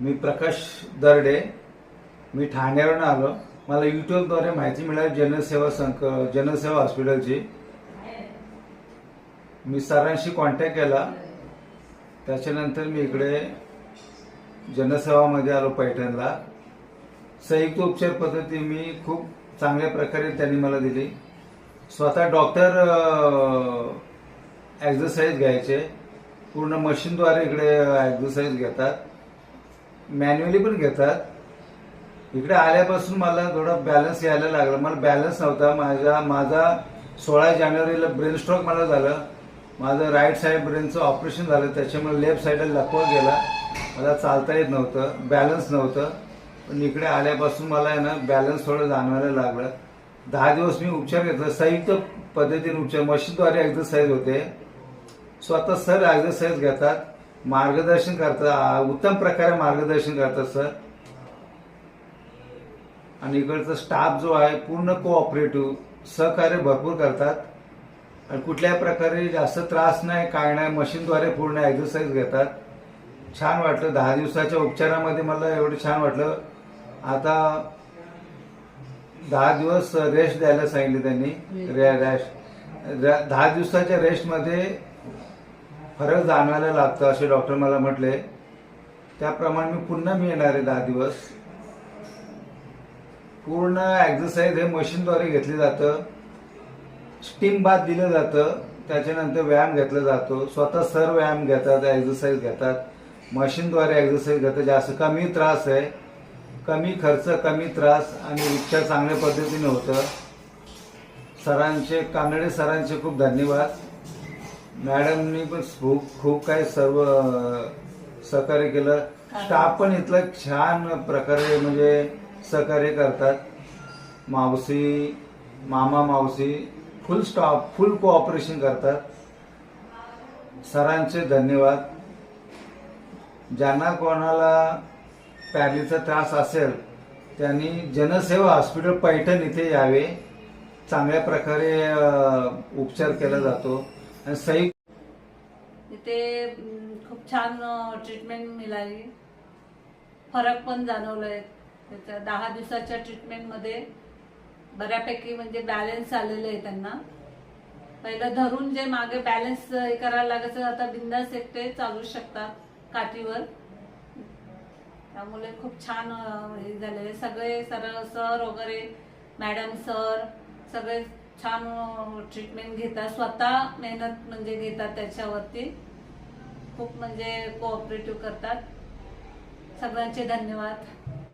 मी प्रकाश दर्डे मी ठाण्यावरून आलो. मला युट्यूबद्वारे माहिती मिळाली जनसेवा संक जनसेवा हॉस्पिटलची. मी सरांशी कॉन्टॅक्ट केला. त्याच्यानंतर मी इकडे जनसेवामध्ये आलो पैठणला. संयुक्त उपचार पद्धती मी खूप चांगल्या प्रकारे त्यांनी मला दिली. स्वतः डॉक्टर एक्झरसाईज घ्यायचे. पूर्ण मशीनद्वारे इकडे एक्झरसाईज घेतात. मॅन्युअली पण घेतात. इकडे आल्यापासून मला थोडा बॅलन्स यायला लागला. मला बॅलन्स नव्हता. माझा माझा सोळा जानेवारीला ब्रेन स्ट्रोक मला झालं. माझं राईट साईड ब्रेनचं ऑपरेशन झालं. त्याच्यामुळे लेफ्ट साईडला लकवा गेला. मला चालता येत नव्हतं. बॅलन्स नव्हतं. पण इकडे आल्यापासून मला आहे ना बॅलन्स थोडं जाणवायला लागलं. दहा दिवस मी उपचार घेतला. संयुक्त पद्धतीने उपचार. मशीनद्वारे एक्झरसाईज होते. स्वतः सर एक्झरसाईज घेतात. मार्गदर्शन करतात उत्तम प्रकारे मार्गदर्शन करतात सर आणि इकडचा स्टाफ जो आहे पूर्ण कोऑपरेटिव्ह सहकार्य भरपूर करतात. आणि कुठल्याही प्रकारे जास्त त्रास नाही काय नाही मशीनद्वारे पूर्ण एक्झरसाईज घेतात. छान वाटलं. दहा दिवसाच्या उपचारामध्ये मला एवढं छान वाटलं. आता दहा दिवस रेस्ट द्यायला सांगितले त्यांनी. रे- रेस्ट रे- दहा दिवसाच्या रेस्टमध्ये फरक जाणवायला लागतं असे डॉक्टर मला म्हटले. त्याप्रमाणे मी पुन्हा मी येणार आहे दहा दिवस. पूर्ण एक्झरसाईज हे मशीनद्वारे घेतले जातं. स्टीम बाथ दिलं जातं. त्याच्यानंतर व्यायाम घेतला जातो. स्वतः सर व्यायाम घेतात एक्झरसाईज घेतात. मशीनद्वारे एक्झरसाईज घेतात. जास्त कमी त्रास आहे. कमी खर्च कमी त्रास आणि उपचार चांगल्या पद्धतीने होतं. सरांचे कानडे सरांचे खूप धन्यवाद. मॅडमनी पण खूप खूप काही सर्व सहकार्य केलं. स्टाफ पण इथलं छान प्रकारे म्हणजे सहकार्य करतात. मावशी मामा मावशी फुल स्टॉप फुल कोऑपरेशन करतात. सरांचे धन्यवाद. ज्यांना कोणाला पॅरलीचा त्रास असेल त्यांनी जनसेवा हॉस्पिटल पैठण इथे यावे. चांगल्या प्रकारे उपचार केला जातो. आणि संयुक्त इथे खूप छान ट्रीटमेंट मिळाली. फरक पण जाणवलाय. त्याच्या दहा दिवसाच्या ट्रीटमेंटमध्ये बऱ्यापैकी म्हणजे बॅलन्स आलेलं आहे त्यांना. पहिलं धरून जे मागे बॅलन्स करायला लागायचं आता बिंदास एकटे चालू शकतात काठीवर. त्यामुळे खूप छान हे झालेले सगळे सर सर वगैरे मॅडम सर सगळे छान ट्रीटमेंट घेतात. स्वतः मेहनत म्हणजे घेतात त्याच्यावरती. खूप म्हणजे कोऑपरेटिव्ह करतात. सगळ्यांचे धन्यवाद.